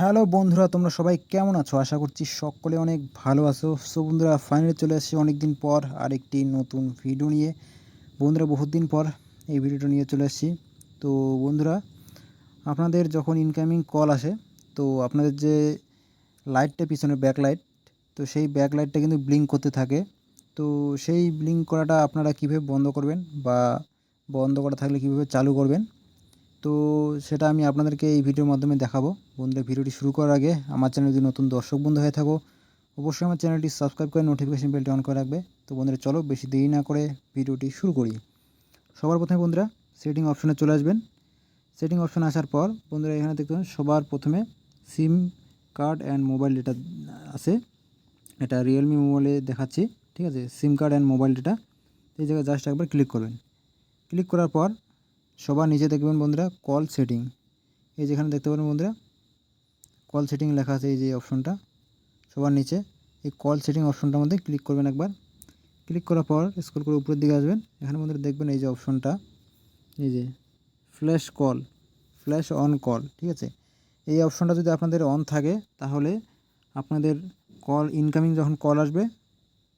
Hello বন্ধুরা, তোমরা সবাই কেমন আছো? আশা করছি সকলে অনেক ভালো আছো। সো বন্ধুরা ফাইনালি চলে আসছি অনেক দিন পর আরেকটি নতুন ভিডিও নিয়ে। বন্ধুরা বহুত দিন পর এই ভিডিওটা নিয়ে চলে আসছি তো বন্ধুরা, আপনাদের যখন ইনকামিং কল আসে, তো আপনাদের যে লাইটটা পিছনে ব্যাক লাইট তো সেই ব্যাক লাইটটা কিন্তু ব্লিঙ্ক করতে থাকে। তো সেই ব্লিঙ্ক করাটা আপনারা কীভাবে বন্ধ করবেন বা বন্ধ করা থাকলে কীভাবে চালু করবেন? তো সেটা আমি আপনাদেরকে এই ভিডিওর মাধ্যমে দেখাবো। বন্ধুরা, ভিডিওটি শুরু করার আগে আমার চ্যানেল যদি নতুন দর্শক বন্ধু হয়ে থাকো, অবশ্যই আমার চ্যানেলটি সাবস্ক্রাইব করে নোটিফিকেশন বেলটি অন করে রাখবে। তো বন্ধুরা, চলো বেশি দেরি না করে ভিডিওটি শুরু করি। সবার প্রথমে বন্ধুরা সেটিং অপশনে চলে আসবেন। সেটিং অপশন আসার পর বন্ধুরা, এখানে দেখতে পাবেন সবার প্রথমে SIM card and mobile data আছে। এটা রিয়েলমি মোবাইলে দেখাচ্ছি, ঠিক আছে? SIM card and mobile data এই জায়গায় জাস্ট একবার ক্লিক করবেন। ক্লিক করার পর সবার নিচে দেখবেন বন্ধুরা কল সেটিং এই যেখানে দেখতে পারেন বন্ধুরা কল সেটিং লেখা আছে এই যে অপশনটা, সবার নিচে। এই কল সেটিং অপশনটার মধ্যে ক্লিক করবেন একবার। ক্লিক করার পর স্ক্রল করে উপরের দিকে আসবেন। এখানে বন্ধুরা দেখবেন এই যে অপশনটা, এই যে flash call flash on call ঠিক আছে? এই অপশনটা যদি আপনাদের অন থাকে, তাহলে আপনাদের কল ইনকামিং যখন কল আসবে,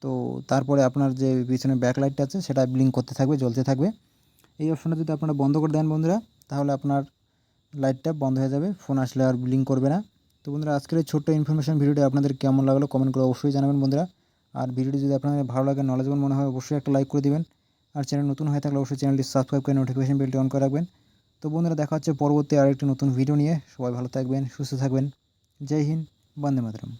তো তারপরে আপনার যে পিছনে ব্যাকলাইটটা আছে, সেটা ব্লিঙ্ক করতে থাকবে, জ্বলতে থাকবে। এই অপশনটা যদি আপনারা বন্ধ করে দেন বন্ধুরা, তাহলে আপনার লাইটটা বন্ধ হয়ে যাবে, ফোন আসলে আর ব্লিঙ্ক করবে না। তো বন্ধুরা, আজকের এই ছোট্ট ইনফরমেশন ভিডিওটি আপনাদের কেমন লাগল কমেন্ট করে অবশ্যই জানাবেন বন্ধুরা। আর ভিডিওটি যদি আপনাদের ভালো লাগে নলেজেবল মনে হয়, অবশ্যই একটা লাইক করে দিবেন। আর চ্যানেল নতুন হয়ে থাকলে অবশ্যই চ্যানেলটি সাবস্ক্রাইব করে নোটিফিকেশন বেলটি অন করে রাখবেন। তো বন্ধুরা, দেখা হচ্ছে পরবর্তী আরেকটি নতুন ভিডিও নিয়ে। সবাই ভালো থাকবেন, সুস্থ থাকবেন। জয় হিন্দ, বন্দে মাতরম।